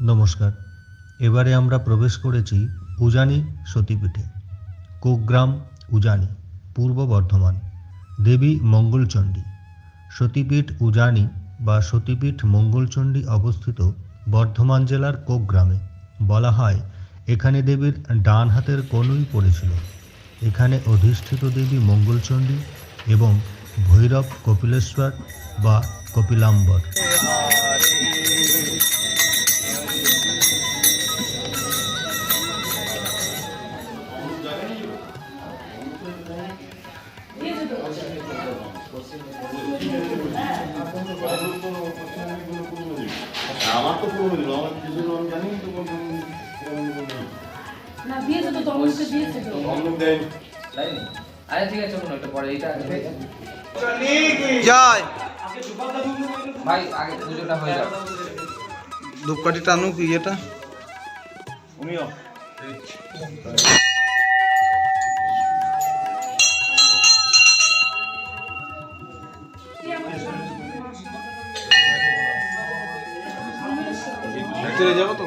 নমস্কার। এবারে আমরা প্রবেশ করেছি উজানি সতীপীঠে, কোগ্রাম উজানি, পূর্ব বর্ধমান, দেবী মঙ্গলচণ্ডী। সতীপীঠ উজানি বা সতীপীঠ মঙ্গলচণ্ডী অবস্থিত বর্ধমান জেলার কোগ্রামে। বলা হয়, এখানে দেবীর ডান হাতের কনুই পড়েছিল। এখানে অধিষ্ঠিত দেবী মঙ্গলচণ্ডী এবং ভৈরব কপিলেশ্বর বা কপিলাম্বর। তো পুরো দিল আমার কিছু আমি জানি তো কোন না। দিয়েছে তো তমলকে দিয়েছে তো। অমুক দেন আরে ঠিক আছে চলুন একটা পরে এইটা আগে জয়। ভাই আগে পুজোটা হয়ে যাবে ধূপকাঠি টানুক ইয়েটা। উমিও চলে যাব তো?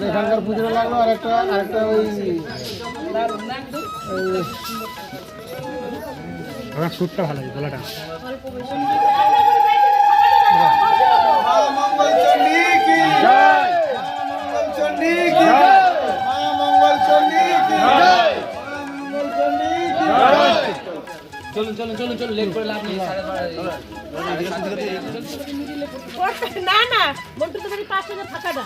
আমার এখানকার পুজোটা লাগল আর একটা আরেকটা ওই আমার সুটটা ভালো গলাটা। চলুন চলুন চলুন চলুন লেট করে লাভ নেই। না না মন্টু তো বাড়ি পাঁচশো টাকা ফাঁকা না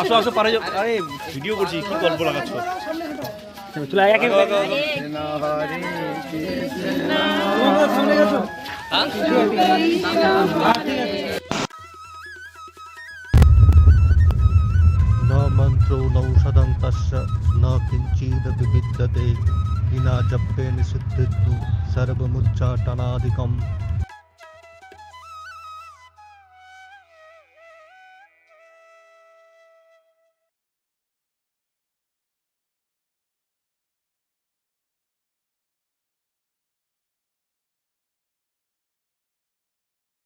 আসো আসো পারে আরে ভিডিও করছি কি গল্প লাগাচ্ছ? চলে न किञ्चिदपि विद्यते विना जप्ये निषिद्धिस्तु सर्वमुच्चाटनादिकं